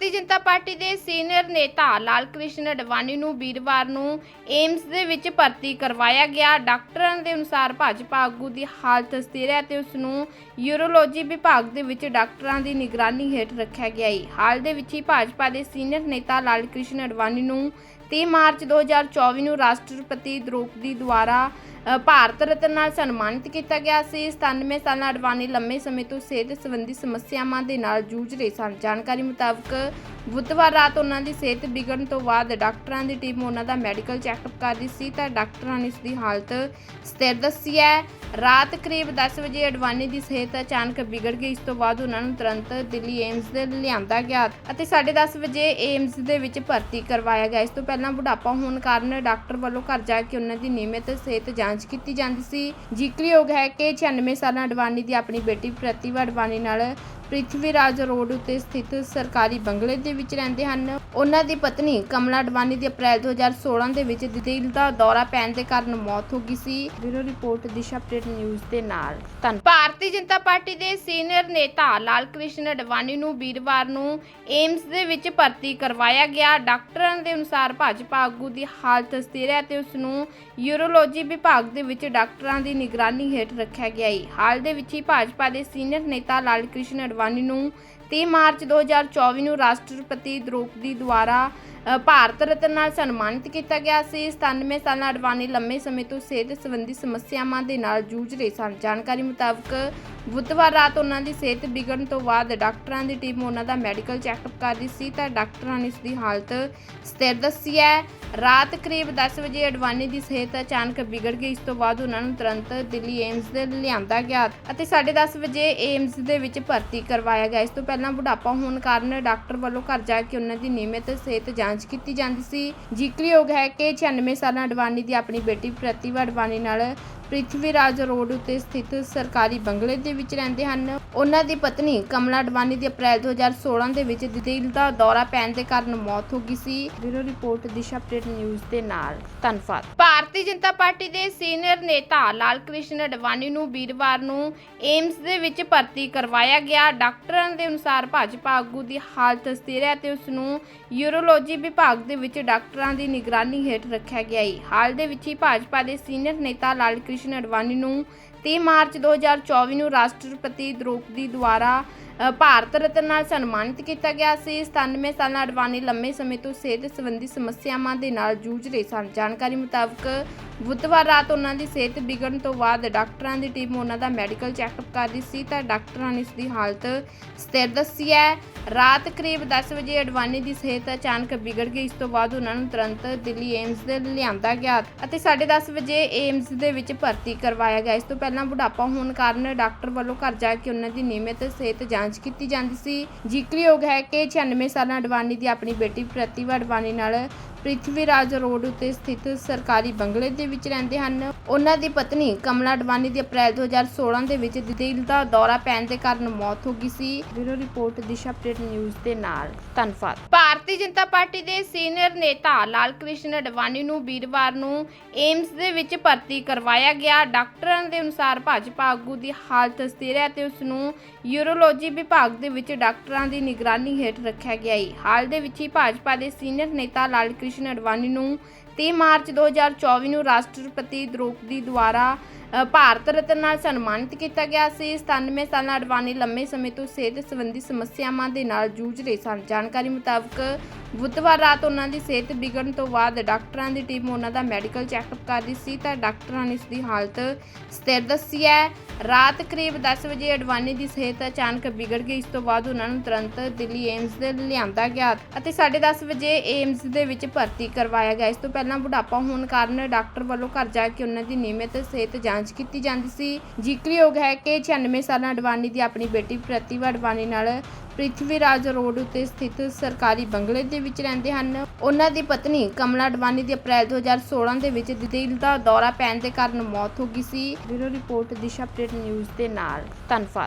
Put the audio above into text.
Bharatiya Janata party ਦੇ senior ਨੇਤਾ ਲਾਲ ਕ੍ਰਿਸ਼ਨ ਅਡਵਾਨੀ ਨੂੰ ਵੀਰਵਾਰ ਨੂੰ ਏਮਸ ਦੇ ਵਿੱਚ ਭਰਤੀ ਕਰਵਾਇਆ ਗਿਆ। ਡਾਕਟਰਾਂ ਦੇ ਅਨੁਸਾਰ ਭਾਜਪਾ ਆਗੂ ਦੀ ਹਾਲਤ ਸਥਿਰ ਹੈ ਤੇ ਉਸ ਨੂੰ ਯੂਰੋਲੋਜੀ ਵਿਭਾਗ ਦੇ ਵਿੱਚ ਡਾਕਟਰਾਂ ਦੀ ਨਿਗਰਾਨੀ ਹੇਠ ਰੱਖਿਆ ਗਿਆ ਹੈ। ਹਾਲ ਦੇ ਵਿੱਚ ਹੀ ਭਾਜਪਾ ਦੇ ਸੀਨੀਅਰ ਨੇਤਾ ਲਾਲ ਕ੍ਰਿਸ਼ਨ ਅਡਵਾਨੀ ਨੂੰ 30 ਮਾਰਚ 2024 ਨੂੰ ਰਾਸ਼ਟਰਪਤੀ ਦ੍ਰੋਪਦੀ ਦੁਆਰਾ ਭਾਰਤ ਰਤਨ ਨਾਲ ਸਨਮਾਨਿਤ ਕੀਤਾ ਗਿਆ ਸੀ। 97 ਸਾਲਾਂ ਅਡਵਾਨੀ ਲੰਮੇ ਸਮੇਂ ਤੋਂ ਸਿਹਤ ਸੰਬੰਧੀ ਸਮੱਸਿਆਵਾਂ ਦੇ ਨਾਲ ਜੂਝ ਰਹੇ ਸਨ। ਜਾਣਕਾਰੀ ਮੁਤਾਬਕ ਬੁੱਧਵਾਰ ਰਾਤ ਉਹਨਾਂ ਦੀ ਸਿਹਤ ਵਿਗੜਨ ਤੋਂ ਬਾਅਦ ਡਾਕਟਰਾਂ ਦੀ ਟੀਮ ਉਹਨਾਂ ਦਾ ਮੈਡੀਕਲ ਚੈੱਕਅਪ ਕਰਦੀ ਸੀ ਤਾਂ ਡਾਕਟਰਾਂ ਨੇ ਇਸ ਦੀ ਹਾਲਤ ਸਥਿਰ ਦੱਸੀ ਹੈ। ਰਾਤ ਕਰੀਬ 10 ਵਜੇ ਅਡਵਾਨੀ ਦੀ ਸਿਹਤ ਅਚਾਨਕ ਵਿਗੜ ਗਈ। ਇਸ ਤੋਂ ਬਾਅਦ ਉਹਨਾਂ ਨੂੰ ਤੁਰੰਤ ਦਿੱਲੀ ਏਮਸ ਦੇ ਲਿਆਂਦਾ ਗਿਆ ਅਤੇ 10:30 ਵਜੇ ਏਮਸ ਦੇ ਵਿੱਚ ਭਰਤੀ ਕਰਵਾਇਆ ਗਿਆ। ਇਸ ਤੋਂ ਪਹਿਲਾਂ ਬੁਢਾਪਾ ਹੋਣ ਕਾਰਨ ਡਾਕਟਰ ਵੱਲੋਂ ਘਰ ਜਾ ਕੇ ਉਹਨਾਂ ਦੀ ਨਿਯਮਿਤ ਸਿਹਤ ਜਾਂਚ ਕੀਤੀ ਜਾਂਦੀ ਸੀ। ਜ਼ਿਕਰਯੋਗ ਹੈ ਕਿ 96 ਸਾਲਾਂ ਅਡਵਾਨੀ ਦੀ ਆਪਣੀ ਬੇਟੀ ਪ੍ਰਤਿਭਾ ਅਡਵਾਨੀ ਨਾਲ ਪ੍ਰਿਥਵੀ ਰੋਡ ਉੱਤੇ ਸਥਿਤ ਸਰਕਾਰੀ ਬੰਗਲੇ ਦੇ ਵਿੱਚ ਰਹਿੰਦੇ ਹਨ। ਉਹਨਾਂ ਦੀ ਪਤਨੀ ਕਮਲਾ ਅਡਵਾਨੀ ਦੀ ਅਪ੍ਰੈਲ 2016 ਦੇ ਵਿੱਚ ਦਿਲ ਦਾ ਦੌਰਾ ਪੈਣ ਦੇ ਕਾਰਨ ਮੌਤ ਹੋ ਗਈ ਸੀ। Bureau report, Disha update news ਦੇ ਨਾਲ। ਧੰਨ ਭਾਰਤੀ ਜਨਤਾ ਪਾਰਟੀ ਦੇ ਸੀਨੀਅਰ ਨੇਤਾ ਲਾਲ ਕ੍ਰਿਸ਼ਨ ਅਡਵਾਨੀ ਨੂੰ ਵੀਰਵਾਰ ਨੂੰ ਏਮਸ ਦੇ ਵਿੱਚ ਭਰਤੀ ਕਰਵਾਇਆ ਗਿਆ। ਡਾਕਟਰਾਂ ਦੇ ਅਨੁਸਾਰ ਭਾਜਪਾ ਆਗੂ ਦੀ ਹਾਲਤ ਸਥਿਰ ਹੈ ਤੇ ਉਸ ਨੂੰ ਯੂਰੋਲੋਜੀ ਵਿਭਾਗ ਦੇ ਵਿੱਚ ਡਾਕਟਰਾਂ ਦੀ ਨਿਗਰਾਨੀ ਹੇਠ ਰੱਖਿਆ ਗਿਆ ਹੈ ਹਾਲ ਦੇ ਵਿੱਚ ਹੀ ਭਾਜਪਾ ਦੇ ਸੀਨੀਅਰ ਨੇਤਾ ਲਾਲ ਕ੍ਰਿਸ਼ਨ ਅਡਵਾਨੀ ਨੂੰ 30 ਮਾਰਚ 2024 ਨੂੰ ਰਾਸ਼ਟਰਪਤੀ ਦ੍ਰੋਪਦੀ ਦੁਆਰਾ ਭਾਰਤ ਰਤਨ ਨਾਲ ਸਨਮਾਨਿਤ ਕੀਤਾ ਗਿਆ ਸੀ। 97 ਸਾਲਾਂ ਅਡਵਾਨੀ ਲੰਮੇ ਸਮੇਂ ਤੋਂ ਸਿਹਤ ਸੰਬੰਧੀ ਸਮੱਸਿਆਵਾਂ ਦੇ ਨਾਲ ਜੂਝ ਰਹੇ ਸਨ। ਜਾਣਕਾਰੀ ਮੁਤਾਬਕ ਬੁੱਧਵਾਰ ਰਾਤ ਉਹਨਾਂ ਦੀ ਸਿਹਤ ਵਿਗੜਨ ਤੋਂ ਬਾਅਦ ਡਾਕਟਰਾਂ ਦੀ ਟੀਮ ਉਹਨਾਂ ਦਾ ਮੈਡੀਕਲ ਚੈੱਕਅਪ ਕਰਦੀ ਸੀ ਤਾਂ ਡਾਕਟਰਾਂ ਨੇ ਇਸ ਦੀ ਹਾਲਤ ਸਥਿਰ ਦੱਸੀ ਹੈ। ਰਾਤ ਕਰੀਬ 10 ਵਜੇ ਅਡਵਾਨੀ ਦੀ ਸਿਹਤ ਅਚਾਨਕ ਵਿਗੜ ਗਈ ਇਸ ਤੋਂ ਬਾਅਦ ਉਹਨਾਂ ਨੂੰ ਤੁਰੰਤ ਦਿੱਲੀ ਏਮਸ ਦੇ ਲਿਆਂਦਾ ਗਿਆ ਅਤੇ 10:30 ਵਜੇ ਏਮਸ ਦੇ ਵਿੱਚ ਭਰਤੀ ਕਰਵਾਇਆ ਗਿਆ। ਇਸ ਤੋਂ ਪਹਿਲਾਂ ਬੁਢਾਪਾ ਹੋਣ ਕਾਰਨ ਡਾਕਟਰ ਵੱਲੋਂ ਘਰ ਜਾ ਕੇ ਉਹਨਾਂ ਦੀ ਨਿਯਮਿਤ ਸਿਹਤ ਜਾਂਚ ਕੀਤੀ ਜਾਂਦੀ ਸੀ। ਜ਼ਿਕਰਯੋਗ ਹੈ ਕਿ 96 ਸਾਲਾਂ ਅਡਵਾਨੀ ਦੀ ਆਪਣੀ ਬੇਟੀ ਪ੍ਰਤਿਭਾ ਅਡਵਾਨੀ ਨਾਲ ਪ੍ਰਿਥਵੀ ਰਾਜ ਰੋਡ ਉੱਤੇ ਸਥਿਤ ਸਰਕਾਰੀ ਬੰਗਲੇ ਦੇ ਵਿੱਚ ਰਹਿੰਦੇ ਹਨ। ਉਹਨਾਂ ਦੀ ਪਤਨੀ ਕਮਲਾ ਅਡਵਾਨੀ ਦੀ ਅਪ੍ਰੈਲ 2016 ਦੇ ਵਿੱਚ ਦਿਲ ਦਾ ਦੌਰਾ ਪੈਣ ਦੇ ਕਾਰਨ ਮੌਤ ਹੋ ਗਈ ਸੀ। Bureau report, Disha update news ਦੇ ਨਾਲ। ਧੰਨਵਾਦ। ਭਾਰਤੀ ਜਨਤਾ ਪਾਰਟੀ ਦੇ ਸੀਨੀਅਰ ਨੇਤਾ ਲਾਲ ਕ੍ਰਿਸ਼ਨ ਅਡਵਾਨੀ ਨੂੰ ਵੀਰਵਾਰ ਨੂੰ ਏਮਸ ਦੇ ਵਿੱਚ ਭਰਤੀ ਕਰਵਾਇਆ ਗਿਆ। ਡਾਕਟਰਾਂ ਦੇ ਅਨੁਸਾਰ ਭਾਜਪਾ ਆਗੂ ਦੀ ਹਾਲਤ ਸਥਿਰ ਹੈ ਤੇ ਉਸ ਨੂੰ ਯੂਰੋਲੋਜੀ ਵਿਭਾਗ ਦੇ ਵਿੱਚ ਡਾਕਟਰਾਂ ਦੀ ਨਿਗਰਾਨੀ ਹੇਠ ਰੱਖਿਆ ਗਿਆ ਹੈ ਹਾਲ ਦੇ ਵਿੱਚ ਹੀ ਭਾਜਪਾ ਦੇ ਸੀਨੀਅਰ ਨੇਤਾ ਲਾਲ ਕ੍ਰਿਸ਼ਨ ਅਡਵਾਨੀ ਨੂੰ 30 ਮਾਰਚ 2024 ਨੂੰ ਰਾਸ਼ਟਰਪਤੀ ਦ੍ਰੋਪਦੀ ਦੁਆਰਾ ਭਾਰਤ ਰਤਨ ਨਾਲ ਸਨਮਾਨਿਤ ਕੀਤਾ ਗਿਆ ਸੀ। 97 ਸਾਲਾਂ ਅਡਵਾਨੀ ਲੰਮੇ ਸਮੇਂ ਤੋਂ ਸਿਹਤ ਸੰਬੰਧੀ ਸਮੱਸਿਆਵਾਂ ਦੇ ਨਾਲ ਜੂਝ ਰਹੇ ਸਨ। ਜਾਣਕਾਰੀ ਮੁਤਾਬਕ ਬੁੱਧਵਾਰ ਰਾਤ ਉਹਨਾਂ ਦੀ ਸਿਹਤ ਵਿਗੜਨ ਤੋਂ ਬਾਅਦ ਡਾਕਟਰਾਂ ਦੀ ਟੀਮ ਉਹਨਾਂ ਦਾ ਮੈਡੀਕਲ ਚੈੱਕਅਪ ਕਰ ਰਹੀ ਸੀ ਤਾਂ ਡਾਕਟਰਾਂ ਨੇ ਇਸ ਦੀ ਹਾਲਤ ਸਥਿਰ ਦੱਸੀ ਹੈ। ਰਾਤ ਕਰੀਬ 10 ਵਜੇ ਅਡਵਾਨੀ ਦੀ ਸਿਹਤ ਅਚਾਨਕ ਵਿਗੜ ਗਈ। ਇਸ ਤੋਂ ਬਾਅਦ ਉਹਨਾਂ ਨੂੰ ਤੁਰੰਤ ਦਿੱਲੀ ਏਮਸ ਦੇ ਲਿਆਂਦਾ ਗਿਆ ਅਤੇ 10:30 ਵਜੇ ਏਮਸ ਦੇ ਵਿੱਚ ਭਰਤੀ ਕਰਵਾਇਆ ਗਿਆ। ਇਸ ਤੋਂ ਪਹਿਲਾਂ ਬੁਢਾਪਾ ਹੋਣ ਕਾਰਨ ਡਾਕਟਰ ਵੱਲੋਂ ਘਰ ਜਾ ਕੇ ਉਹਨਾਂ ਦੀ ਨਿਯਮਿਤ ਸਿਹਤ ਜਾਂਚ ਕੀਤੀ ਜਾਂਦੀ ਸੀ। ਜ਼ਿਕਰਯੋਗ ਹੈ ਕਿ 96 ਸਾਲਾਂ ਅਡਵਾਨੀ ਦੀ ਆਪਣੀ ਬੇਟੀ ਪ੍ਰਤਿਭਾ ਅਡਵਾਨੀ ਨਾਲ ਪ੍ਰਿਥਵੀ ਰਾਜ ਰੋਡ ਉੱਤੇ ਸਥਿਤ ਸਰਕਾਰੀ ਬੰਗਲੇ ਦੇ ਵਿੱਚ ਰਹਿੰਦੇ ਹਨ। ਉਹਨਾਂ ਦੀ ਪਤਨੀ ਕਮਲਾ ਅਡਵਾਨੀ ਦੀ ਅਪ੍ਰੈਲ 2016 ਦੇ ਵਿੱਚ ਦਿਲ ਦਾ ਦੌਰਾ ਪੈਣ ਦੇ ਕਾਰਨ ਮੌਤ ਹੋ ਗਈ ਸੀ। Bureau report, Disha update news ਦੇ ਨਾਲ। ਧੰਨਵਾਦ। ਭਾਰਤੀ ਜਨਤਾ ਪਾਰਟੀ ਦੇ ਸੀਨੀਅਰ ਨੇਤਾ ਲਾਲ ਕ੍ਰਿਸ਼ਨ ਅਡਵਾਨੀ ਨੂੰ ਵੀਰਵਾਰ ਨੂੰ ਏਮਸ ਦੇ ਵਿੱਚ ਭਰਤੀ ਕਰਵਾਇਆ ਗਿਆ। ਡਾਕਟਰਾਂ ਦੇ ਅਨੁਸਾਰ ਭਾਜਪਾ ਆਗੂ ਦੀ ਹਾਲਤ ਸਥਿਰ ਹੈ ਤੇ ਉਸ ਨੂੰ ਯੂਰੋਲੋਜੀ ਵਿਭਾਗ ਦੇ ਵਿੱਚ ਡਾਕਟਰਾਂ ਦੀ ਨਿਗਰਾਨੀ ਹੇਠ ਰੱਖਿਆ ਗਿਆ ਹੈ ਹਾਲ ਦੇ ਵਿੱਚ ਹੀ ਭਾਜਪਾ ਦੇ ਸੀਨੀਅਰ ਨੇਤਾ ਲਾਲ ਕ੍ਰਿਸ਼ਨ ਅਡਵਾਨੀ ਨੂੰ 30 ਮਾਰਚ 2024 ਨੂੰ ਰਾਸ਼ਟਰਪਤੀ ਦ੍ਰੋਪਦੀ ਦੁਆਰਾ ਭਾਰਤ ਰਤਨ ਨਾਲ ਸਨਮਾਨਿਤ ਕੀਤਾ ਗਿਆ ਸੀ। 97 ਸਾਲਾਂ ਅਡਵਾਨੀ ਲੰਮੇ ਸਮੇਂ ਤੋਂ ਸਿਹਤ ਸੰਬੰਧੀ ਸਮੱਸਿਆਵਾਂ ਦੇ ਨਾਲ ਜੂਝ ਰਹੇ ਸਨ। ਜਾਣਕਾਰੀ ਮੁਤਾਬਕ ਬੁੱਧਵਾਰ ਰਾਤ ਉਹਨਾਂ ਦੀ ਸਿਹਤ ਵਿਗੜਨ ਤੋਂ ਬਾਅਦ ਡਾਕਟਰਾਂ ਦੀ ਟੀਮ ਉਹਨਾਂ ਦਾ ਮੈਡੀਕਲ ਚੈੱਕਅਪ ਕਰ ਰਹੀ ਸੀ ਤਾਂ ਡਾਕਟਰਾਂ ਨੇ ਇਸ ਦੀ ਹਾਲਤ ਸਥਿਰ ਦੱਸੀ ਹੈ। ਰਾਤ ਕਰੀਬ 10 ਵਜੇ ਅਡਵਾਨੀ ਦੀ ਸਿਹਤ ਅਚਾਨਕ ਵਿਗੜ ਗਈ। ਇਸ ਤੋਂ ਬਾਅਦ ਉਹਨਾਂ ਨੂੰ ਤੁਰੰਤ ਦਿੱਲੀ ਏਮਸ ਦੇ ਲਿਆਂਦਾ ਗਿਆ ਅਤੇ 10:30 ਵਜੇ ਏਮਸ ਦੇ ਵਿੱਚ ਭਰਤੀ ਕਰਵਾਇਆ ਗਿਆ। ਇਸ ਤੋਂ ਪਹਿਲਾਂ ਬੁਢਾਪਾ ਹੋਣ ਕਾਰਨ ਡਾਕਟਰ ਵੱਲੋਂ ਘਰ ਜਾ ਕੇ ਉਹਨਾਂ ਦੀ ਨਿਯਮਿਤ ਸਿਹਤ ਜਾਂਚ ਕੀਤੀ ਜਾਂਦੀ ਸੀ। ਜ਼ਿਕਰਯੋਗ ਹੈ ਕਿ 96 ਸਾਲਾਂ ਅਡਵਾਨੀ ਦੀ ਆਪਣੀ ਬੇਟੀ ਪ੍ਰਤਿਭਾ ਅਡਵਾਨੀ ਨਾਲ ਪ੍ਰਿਥਵੀ ਰਾਜ ਰੋਡ ਉੱਤੇ ਸਥਿਤ ਸਰਕਾਰੀ ਬੰਗਲੇ ਦੇ ਵਿੱਚ ਰਹਿੰਦੇ ਹਨ। ਉਹਨਾਂ ਦੀ ਪਤਨੀ ਕਮਲਾ ਅਡਵਾਨੀ ਦੀ ਅਪ੍ਰੈਲ 2016 ਦੇ ਵਿੱਚ ਦਿਲ ਦਾ ਦੌਰਾ ਪੈਣ ਦੇ ਕਾਰਨ ਮੌਤ ਹੋ ਗਈ ਸੀ। Bureau report, Disha update news ਦੇ ਨਾਲ। ਧੰਨਵਾਦ।